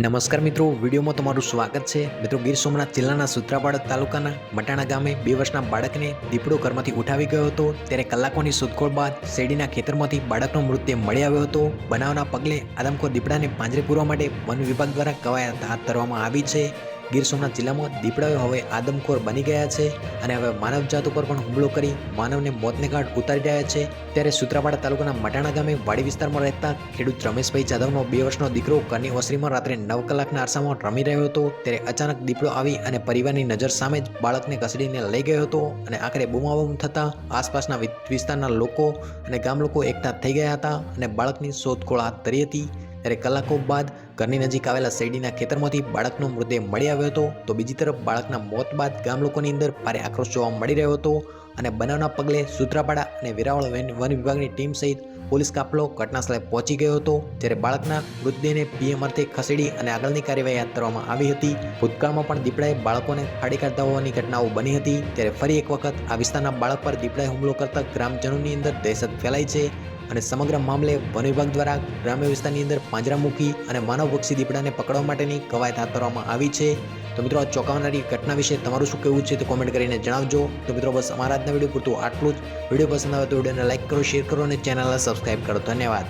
નમસ્કાર મિત્રો, વિડીયોમાં તમારું સ્વાગત છે. મિત્રો, ગીર સોમનાથ જિલ્લાના સૂત્રાપાડ તાલુકાના મટાણા ગામે બે વર્ષના બાળકને દીપડો ઘરમાંથી ઉઠાવી ગયો હતો. ત્યારે કલાકોની શોધખોળ બાદ શેરડીના ખેતરમાંથી બાળકનો મૃતદેહ મળી આવ્યો હતો. બનાવના પગલે આદમખોર દીપડાને પાંજરે પૂરવા માટે વન વિભાગ દ્વારા કવાયત હાથ ધરવામાં આવી છે. ગીર સોમનાથ જિલ્લામાં દીપડાઓ હવે આદમખોર બની ગયા છે અને હવે માનવજાત ઉપર પણ હુમલો કરી માનવને મોતને ઘાટ ઉતારી રહ્યા છે. ત્યારે સુત્રાપાડા તાલુકાના મટાણા ગામે વાડી વિસ્તારમાં રહેતા ખેડૂત રમેશભાઈ જાદવનો બે વર્ષનો દીકરો ઘરની ઓસરીમાં રાત્રે નવ કલાકના આરસામાં રમી રહ્યો હતો. ત્યારે અચાનક દીપડો આવી અને પરિવારની નજર સામે જ બાળકને કસડીને લઈ ગયો હતો અને આખરે બૂમાબૂમ થતાં આસપાસના વિસ્તારના લોકો અને ગામ લોકો એકઠા થઈ ગયા હતા અને બાળકની શોધખોળ હાથ ધરી હતી. ત્યારે કલાકો બાદ ઘરની નજીક આવેલા શેરડીના ખેતરમાંથી બાળકનો મૃતદેહ મળી આવ્યો હતો. તો બીજી તરફ બાળકના મોત બાદ ગામ લોકોની અંદર ભારે આક્રોશ જોવા મળી રહ્યો હતો અને બનાવના પગલે સુત્રાપાડા અને વેરાવળ વન વિભાગની ટીમ સહિત પોલીસ કાફલો ઘટનાસ્થળે પહોંચી ગયો હતો. જ્યારે બાળકના મૃતદેહને પીએમ અર્થે ખસેડી અને આગળની કાર્યવાહી હાથ ધરવામાં આવી હતી. ભૂતકાળમાં પણ દીપડાએ બાળકોને ફાડી કાઢતા હોવાની ઘટનાઓ બની હતી. ત્યારે ફરી એક વખત આ વિસ્તારના બાળક પર દીપડાએ હુમલો કરતા ગ્રામજનોની અંદર દહેશત ફેલાઈ છે. અને સમગ્ર મામલે વન વિભાગ દ્વારા ગ્રામ્ય વિસ્તારની અંદર પાંજરા મૂકી અને માનવભક્ષી દીપડાને પકડવા માટેની કવાયત હાથ ધરવામાં આવી છે. તો મિત્રો, આ ચોંકાવનારી ઘટના વિશે તમારું શું કહેવું છે તો કોમેન્ટ કરીને જણાવજો. તો મિત્રો, બસ અમારા આજના વીડિયો પૂરતું આટલું જ. વીડિયો પસંદ આવે તો વિડીયોને લાઇક કરો શેર કરો અને ચેનલને સબસ્ક્રાઈબ કરો. ધન્યવાદ.